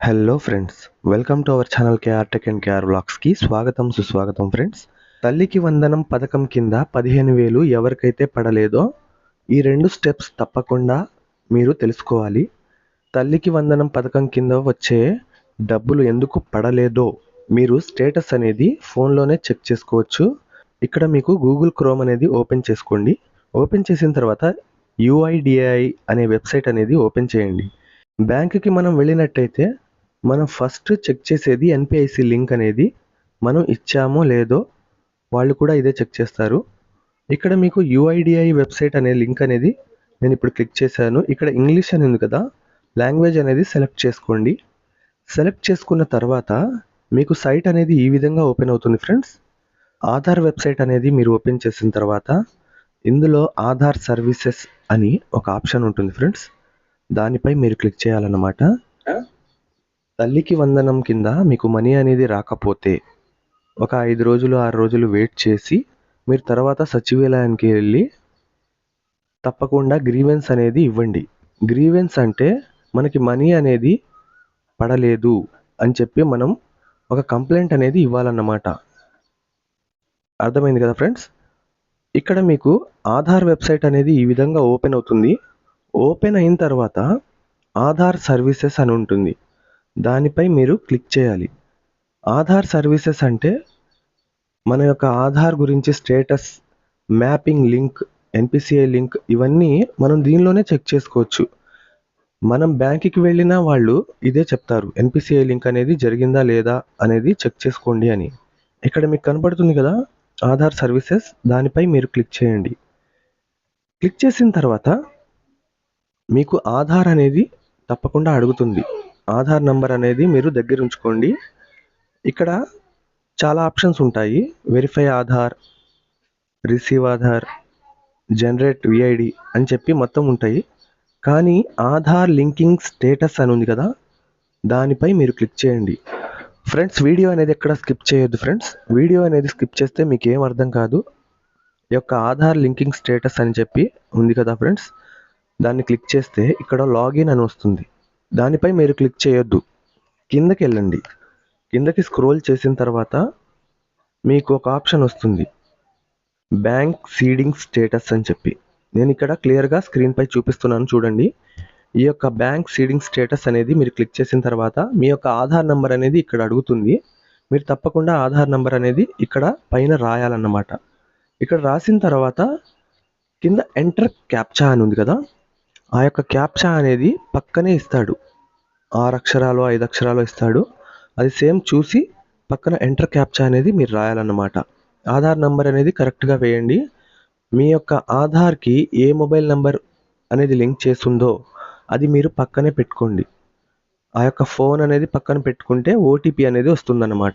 Hello friends welcome to our channel KR tech and KR బ్లాగ్స్కి స్వాగతం సుస్వాగతం friends తల్లికి వందనం పథకం కింద పదిహేను వేలు ఎవరికైతే పడలేదో ఈ రెండు స్టెప్స్ తప్పకుండా మీరు తెలుసుకోవాలి. తల్లికి వందనం పథకం కింద వచ్చే డబ్బులు ఎందుకు పడలేదో మీరు స్టేటస్ అనేది ఫోన్లోనే చెక్ చేసుకోవచ్చు. ఇక్కడ మీకు గూగుల్ క్రోమ్ అనేది ఓపెన్ చేసుకోండి. ఓపెన్ చేసిన తర్వాత యుఐడిఐ అనే వెబ్సైట్ అనేది ఓపెన్ చేయండి. బ్యాంకుకి మనం వెళ్ళినట్టయితే మనం ఫస్ట్ చెక్ చేసేది ఎన్పిఐసి లింక్ అనేది మనం ఇచ్చామో లేదో వాళ్ళు కూడా ఇదే చెక్ చేస్తారు. ఇక్కడ మీకు యుఐడిఐ వెబ్సైట్ అనే లింక్ అనేది నేను ఇప్పుడు క్లిక్ చేశాను. ఇక్కడ ఇంగ్లీష్ అని ఉంది కదా లాంగ్వేజ్ అనేది సెలెక్ట్ చేసుకోండి. సెలెక్ట్ చేసుకున్న తర్వాత మీకు సైట్ అనేది ఈ విధంగా ఓపెన్ అవుతుంది ఫ్రెండ్స్ ఆధార్ వెబ్సైట్ అనేది మీరు ఓపెన్ చేసిన తర్వాత ఇందులో ఆధార్ సర్వీసెస్ అని ఒక ఆప్షన్ ఉంటుంది ఫ్రెండ్స్ దానిపై మీరు క్లిక్ చేయాలన్నమాట. తల్లికి వందనం కింద మీకు మనీ అనేది రాకపోతే ఒక ఐదు రోజులు ఆరు రోజులు వెయిట్ చేసి మీరు తర్వాత సచివాలయానికి వెళ్ళి తప్పకుండా గ్రీవెన్స్ అనేది ఇవ్వండి. గ్రీవెన్స్ అంటే మనకి మనీ అనేది పడలేదు అని చెప్పి మనం ఒక కంప్లైంట్ అనేది ఇవ్వాలన్నమాట. అర్థమైంది కదా ఫ్రెండ్స్? ఇక్కడ మీకు ఆధార్ వెబ్సైట్ అనేది ఈ విధంగా ఓపెన్ అవుతుంది. ఓపెన్ అయిన తర్వాత ఆధార్ సర్వీసెస్ అని ఉంటుంది. దానిపై మీరు క్లిక్ చేయాలి. ఆధార్ సర్వీసెస్ అంటే మన యొక్క ఆధార్ గురించి status mapping link NPCI link ఇవన్నీ మనం దీనిలోనే చెక్ చేసుకోవచ్చు. మనం బ్యాంక్కి వెళ్ళినా వాళ్ళు ఇదే చెప్తారు. ఎన్పిసిఐ లింక్ అనేది జరిగిందా లేదా అనేది చెక్ చేసుకోండి అని. ఇక్కడ మీకు కనబడుతుంది కదా ఆధార్ సర్వీసెస్ దానిపై మీరు క్లిక్ చేయండి. క్లిక్ చేసిన తర్వాత మీకు ఆధార్ అనేది తప్పకుండా అడుగుతుంది. ఆధార్ నంబర్ అనేది మీరు దగ్గర ఉంచుకోండి. ఇక్కడ చాలా ఆప్షన్స్ ఉంటాయి. Verify Aadhaar receive Aadhaar generate VID అని చెప్పి మొత్తం ఉంటాయి. కానీ ఆధార్ లింకింగ్ స్టేటస్ అని ఉంది కదా దానిపై మీరు క్లిక్ చేయండి. ఫ్రెండ్స్ వీడియో అనేది ఎక్కడ స్కిప్ చేయొద్దు ఫ్రెండ్స్. వీడియో అనేది స్కిప్ చేస్తే మీకు ఏం అర్థం కాదు. ఈ యొక్క ఆధార్ లింకింగ్ స్టేటస్ అని చెప్పి ఉంది కదా ఫ్రెండ్స్. దాన్ని క్లిక్ చేస్తే ఇక్కడ లాగిన్ అని వస్తుంది. దానిపై మీరు క్లిక్ చేయొద్దు. కిందకి వెళ్ళండి కిందకి స్క్రోల్ చేసిన తర్వాత మీకు ఒక ఆప్షన్ వస్తుంది. బ్యాంక్ సీడింగ్ స్టేటస్ అని చెప్పి. నేను ఇక్కడ క్లియర్గా స్క్రీన్పై చూపిస్తున్నాను చూడండి. ఈ యొక్క బ్యాంక్ సీడింగ్ స్టేటస్ అనేది మీరు క్లిక్ చేసిన తర్వాత మీ యొక్క ఆధార్ నెంబర్ అనేది ఇక్కడ అడుగుతుంది. మీరు తప్పకుండా ఆధార్ నెంబర్ అనేది ఇక్కడ పైన రాయాలన్నమాట. ఇక్కడ రాసిన తర్వాత కింద ఎంటర్ క్యాప్చా అని ఉంది కదా ఆ యొక్క క్యాప్చా అనేది పక్కనే ఇస్తాడు. ఆరు అక్షరాలు ఐదు అక్షరాలు ఇస్తాడు. అది సేమ్ చూసి పక్కన ఎంటర్ క్యాప్చా అనేది మీరు రాయాలన్నమాట. ఆధార్ నంబర్ అనేది కరెక్ట్గా వేయండి. మీ యొక్క ఆధార్కి ఏ మొబైల్ నెంబర్ అనేది లింక్ చేస్తుందో అది మీరు పక్కనే పెట్టుకోండి. ఆ యొక్క ఫోన్ అనేది పక్కన పెట్టుకుంటే ఓటీపీ అనేది వస్తుందన్నమాట.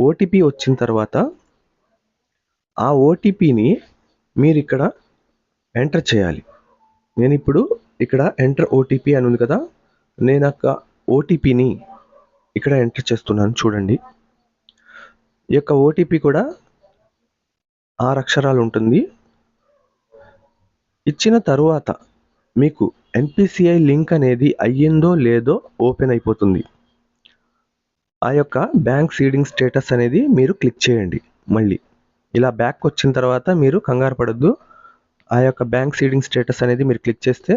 ఓటీపీ వచ్చిన తర్వాత ఆ ఓటీపీని మీరు ఇక్కడ ఎంటర్ చేయాలి. నేను ఇప్పుడు ఇక్కడ ఎంటర్ ఓటీపీ అని ఉంది కదా నేను యొక్క ఓటీపీని ఇక్కడ ఎంటర్ చేస్తున్నాను చూడండి. ఈ యొక్క ఓటీపీ కూడా ఆరు అక్షరాలు ఉంటుంది. ఇచ్చిన తరువాత మీకు ఎన్పిసిఐ లింక్ అనేది అయ్యిందో లేదో ఓపెన్ అయిపోతుంది. ఆ యొక్క బ్యాంక్ సీడింగ్ స్టేటస్ అనేది మీరు క్లిక్ చేయండి. మళ్ళీ ఇలా బ్యాక్ వచ్చిన తర్వాత మీరు కంగారు పడద్దు. ఆ యొక్క బ్యాంక్ సీడింగ్ స్టేటస్ అనేది మీరు క్లిక్ చేస్తే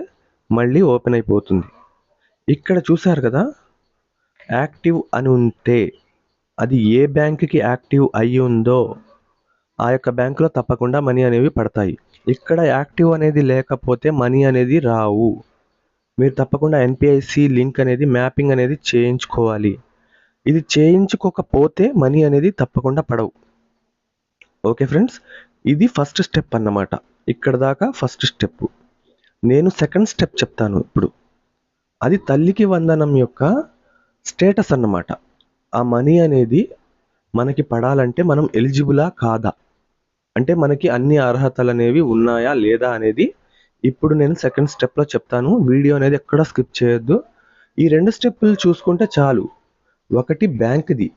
మళ్ళీ ఓపెన్ అయిపోతుంది. ఇక్కడ చూసారు కదా? యాక్టివ్ అని ఉంటే అది ఏ బ్యాంక్కి యాక్టివ్ అయ్యి ఉందో ఆ యొక్క బ్యాంకులో తప్పకుండా మనీ అనేవి పడతాయి. ఇక్కడ యాక్టివ్ అనేది లేకపోతే మనీ అనేది రావు. మీరు తప్పకుండా ఎన్పిఐసి లింక్ అనేది మ్యాపింగ్ అనేది చేయించుకోవాలి. ఇది చేయించుకోకపోతే మనీ అనేది తప్పకుండా పడవు. ఓకే ఫ్రెండ్స్ ఇది ఫస్ట్ స్టెప్ అన్నమాట. ఇక్కడ దాకా ఫస్ట్ స్టెప్. నేను సెకండ్ స్టెప్ చెప్తాను ఇప్పుడు. అది తల్లికి వందనం యొక్క స్టేటస్ అన్నమాట. ఆ మనీ అనేది మనకి పడాలంటే మనం ఎలిజిబులా కాదా? అంటే మనకి అన్ని అర్హతలు అనేవి ఉన్నాయా లేదా అనేది ఇప్పుడు నేను సెకండ్ స్టెప్లో చెప్తాను. వీడియో అనేది ఎక్కడ స్కిప్ చేయొద్దు. ఈ రెండు స్టెప్పులు చూసుకుంటే చాలు. ఒకటి బ్యాంక్ది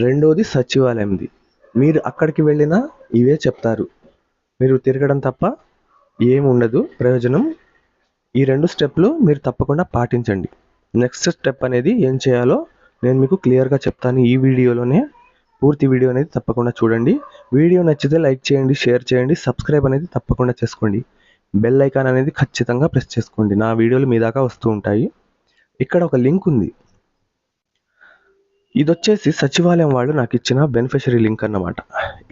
రెండోది సచివాలయంది. మీరు అక్కడికి వెళ్ళినా ఇవే చెప్తారు. మీరు తిరగడం తప్ప ఏం ఉండదు ప్రయోజనం ఈ రెండు స్టెప్లు మీరు తప్పకుండా పాటించండి. నెక్స్ట్ స్టెప్ అనేది ఏం చేయాలో నేను మీకు క్లియర్గా చెప్తాను ఈ వీడియోలోనే. పూర్తి వీడియో అనేది తప్పకుండా చూడండి. వీడియో నచ్చితే లైక్ చేయండి షేర్ చేయండి సబ్స్క్రైబ్ అనేది తప్పకుండా చేసుకోండి. బెల్ ఐకాన్ అనేది ఖచ్చితంగా ప్రెస్ చేసుకోండి. నా వీడియోలు మీ దాకా వస్తూ ఉంటాయి. ఇక్కడ ఒక లింక్ ఉంది. ఇది వచ్చేసి సచివాలయం వాళ్ళు నాకు ఇచ్చిన బెనిఫిషరీ లింక్ అన్నమాట.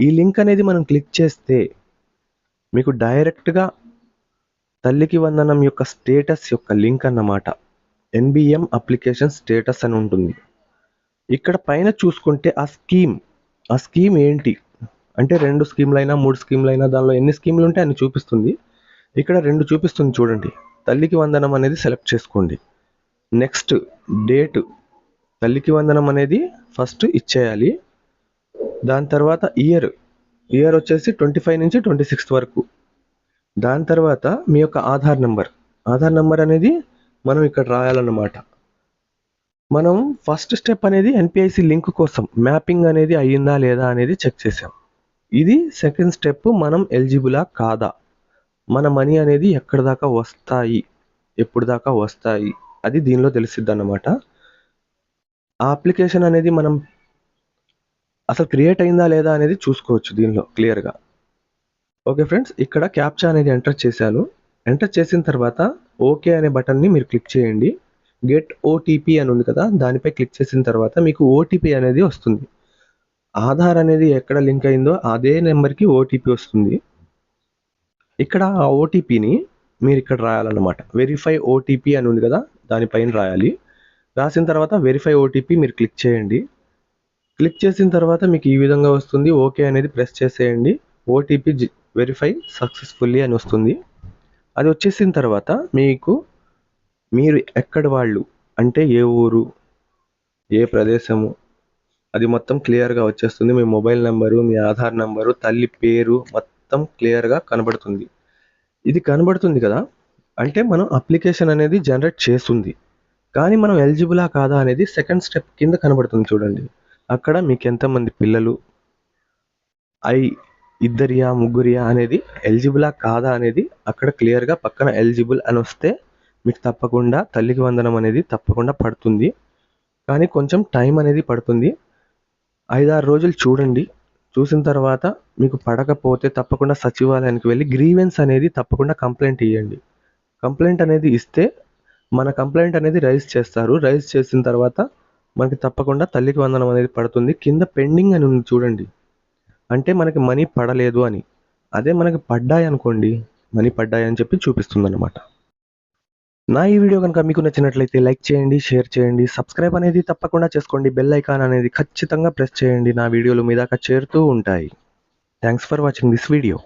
ఈ లింక్ అనేది మనం క్లిక్ చేస్తే మీకు డైరెక్ట్గా తల్లికి వందనం యొక్క స్టేటస్ యొక్క లింక్ అన్నమాట. ఎన్బిఎం అప్లికేషన్ స్టేటస్ అని ఉంటుంది. ఇక్కడ పైన చూసుకుంటే ఆ స్కీమ్ ఆ స్కీమ్ ఏంటి? అంటే రెండు స్కీమ్లైనా మూడు స్కీమ్లైనా దానిలో ఎన్ని స్కీమ్లు ఉంటే అన్ని చూపిస్తుంది. ఇక్కడ రెండు చూపిస్తుంది చూడండి. తల్లికి వందనం అనేది సెలెక్ట్ చేసుకోండి. నెక్స్ట్ డేట్ తల్లికి వందనం అనేది ఫస్ట్ ఇచ్చేయాలి. దాని తర్వాత ఇయర్ ఇయర్ వచ్చేసి ట్వంటీ ఫైవ్ నుంచి ట్వంటీ సిక్స్త్ వరకు. దాని తర్వాత మీ యొక్క ఆధార్ నెంబర్. ఆధార్ నెంబర్ అనేది మనం ఇక్కడ రాయాలన్నమాట. మనం ఫస్ట్ స్టెప్ అనేది ఎన్పిఐసి లింక్ కోసం మ్యాపింగ్ అనేది అయ్యిందా లేదా అనేది చెక్ చేసాం ఇది సెకండ్ స్టెప్ మనం ఎలిజిబులా కాదా? మన మనీ అనేది ఎక్కడి దాకా వస్తాయి? ఎప్పుడు దాకా వస్తాయి? అది దీనిలో తెలిసిద్ది అన్నమాట ఆ అప్లికేషన్ అనేది మనం అసలు క్రియేట్ అయిందా లేదా అనేది చూసుకోవచ్చు దీనిలో క్లియర్గా ఓకే ఫ్రెండ్స్ ఇక్కడ క్యాప్చా అనేది ఎంటర్ చేశాను. ఎంటర్ చేసిన తర్వాత ఓకే అనే బటన్ని మీరు క్లిక్ చేయండి. గెట్ ఓటీపీ అని ఉంది కదా దానిపై క్లిక్ చేసిన తర్వాత మీకు ఓటీపీ అనేది వస్తుంది. ఆధార్ అనేది ఎక్కడ లింక్ అయిందో అదే నెంబర్కి ఓటీపీ వస్తుంది. ఇక్కడ ఆ ఓటీపీని మీరు ఇక్కడ రాయాలన్నమాట. వెరిఫై ఓటీపీ అని ఉంది కదా దానిపైన రాయాలి. రాసిన తర్వాత వెరిఫై ఓటీపీ మీరు క్లిక్ చేయండి. క్లిక్ చేసిన తర్వాత మీకు ఈ విధంగా వస్తుంది. ఓకే అనేది ప్రెస్ చేసేయండి. ఓటీపీ వెరిఫై సక్సెస్ఫుల్లీ అని వస్తుంది. అది వచ్చేసిన తర్వాత మీకు మీరు ఎక్కడ వాళ్ళు అంటే ఏ ఊరు ఏ ప్రదేశము అది మొత్తం క్లియర్గా వచ్చేస్తుంది. మీ మొబైల్ నెంబరు మీ ఆధార్ నెంబరు తల్లి పేరు మొత్తం క్లియర్గా కనబడుతుంది. ఇది కనబడుతుంది కదా? అంటే మనం అప్లికేషన్ అనేది జనరేట్ చేస్తుంది. కానీ మనం ఎలిజిబులా కాదా అనేది సెకండ్ స్టెప్ కింద కనబడుతుంది చూడండి. అక్కడ మీకు ఎంతమంది పిల్లలు? ఐ ఇద్దరియా ముగ్గురియా అనేది ఎలిజిబులా కాదా అనేది అక్కడ క్లియర్గా పక్కన ఎలిజిబుల్ అని వస్తే మీకు తప్పకుండా తల్లికి వందనం అనేది తప్పకుండా పడుతుంది. కానీ కొంచెం టైం అనేది పడుతుంది. ఐదారు రోజులు చూడండి. చూసిన తర్వాత మీకు పడకపోతే తప్పకుండా సచివాలయానికి వెళ్ళి గ్రీవెన్స్ అనేది తప్పకుండా కంప్లైంట్ ఇవ్వండి కంప్లైంట్ అనేది ఇస్తే మన కంప్లైంట్ అనేది రైజ్ చేస్తారు. రైజ్ చేసిన తర్వాత మనకి తప్పకుండా తల్లికి వందనం అనేది పడుతుంది. కింద పెండింగ్ అని ఉంది చూడండి. అంటే మనకి మనీ పడలేదు అని. అదే మనకి పడ్డాయి అనుకోండి. మనీ పడ్డాయి అని చెప్పి చూపిస్తుంది అనమాట నా ఈ వీడియో కనుక మీకు నచ్చినట్లయితే లైక్ చేయండి షేర్ చేయండి సబ్స్క్రైబ్ అనేది తప్పకుండా చేసుకోండి. బెల్ ఐకాన్ అనేది ఖచ్చితంగా ప్రెస్ చేయండి. నా వీడియోలు మీ దాకా చేరుతూ ఉంటాయి. Thanks for watching this video.